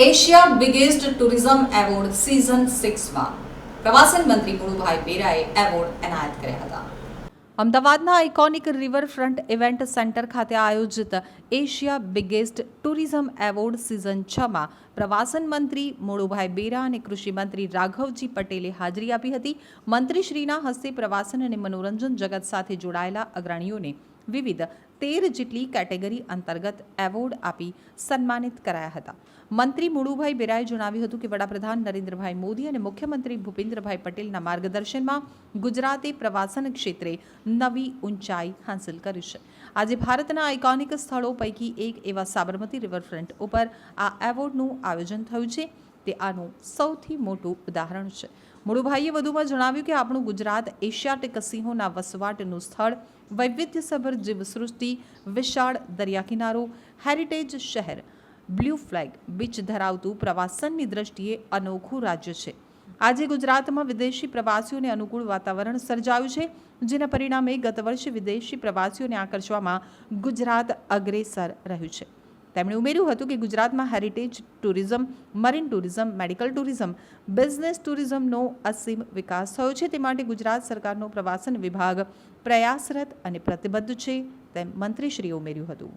Asia biggest tourism award season સિક્સમાં પ્રવાસન મંત્રી Mulubhai બેરાએ award એનાયત કર્યા હતા. અમદાવાદના આઇકોનિક રિવરફ્રન્ટ ઇવેન્ટ સેન્ટર ખાતે આયોજિત Asia biggest tourism award season છમાં પ્રવાસન મંત્રી મોળુભાઈ બેરા અને કૃષિમંત્રી રાઘવજી પટેલે હાજરી આપી હતી. મંત્રીશ્રીના હસ્તે પ્રવાસન અને મનોરંજન જગત સાથે જોડાયેલા અગ્રણીઓને વિવિધ તેર જેટલી કેટેગરી અંતર્ગત એવોર્ડ આપી સન્માનિત કરાયા હતા. મંત્રી મુળુભાઈ બેરાએ જણાવ્યું હતું કે વડાપ્રધાન નરેન્દ્રભાઈ મોદી અને મુખ્યમંત્રી ભૂપેન્દ્રભાઈ પટેલના માર્ગદર્શનમાં ગુજરાતે પ્રવાસન ક્ષેત્રે નવી ઊંચાઈ હાંસલ કરી છે. આજે ભારતના આઇકોનિક સ્થળો પૈકી એક એવા સાબરમતી રિવરફ્રન્ટ ઉપર આ એવોર્ડનું આયોજન થયું છે. તે આનું સૌથી મોટું ઉદાહરણ છે. મુળુભાઈએ વધુમાં જણાવ્યું કે આપણું ગુજરાત એશિયાટિક સિંહોના વસવાટનું સ્થળ, વૈવિધ્યસભર જીવસૃષ્ટિ, વિશાળ દરિયા કિનારો હેરિટેજ શહેર બ્લુ ફ્લેગ બીચ ધરાવતું પ્રવાસનની દ્રષ્ટિએ અનોખું રાજ્ય છે. આજે ગુજરાતમાં વિદેશી પ્રવાસીઓને અનુકૂળ વાતાવરણ સર્જાયું છે, જેના પરિણામે ગત વર્ષે વિદેશી પ્રવાસીઓને આકર્ષવામાં ગુજરાત અગ્રેસર રહ્યું છે. તેમણે ઉમેર્યું હતું કે ગુજરાતમાં heritage tourism marine tourism medical tourism business ટુરિઝમનો અસીમ વિકાસ થયો છે. તે માટે ગુજરાત સરકારનો પ્રવાસન વિભાગ પ્રયાસરત અને પ્રતિબદ્ધ છે તેમ મંત્રીશ્રીએ ઉમેર્યું હતું.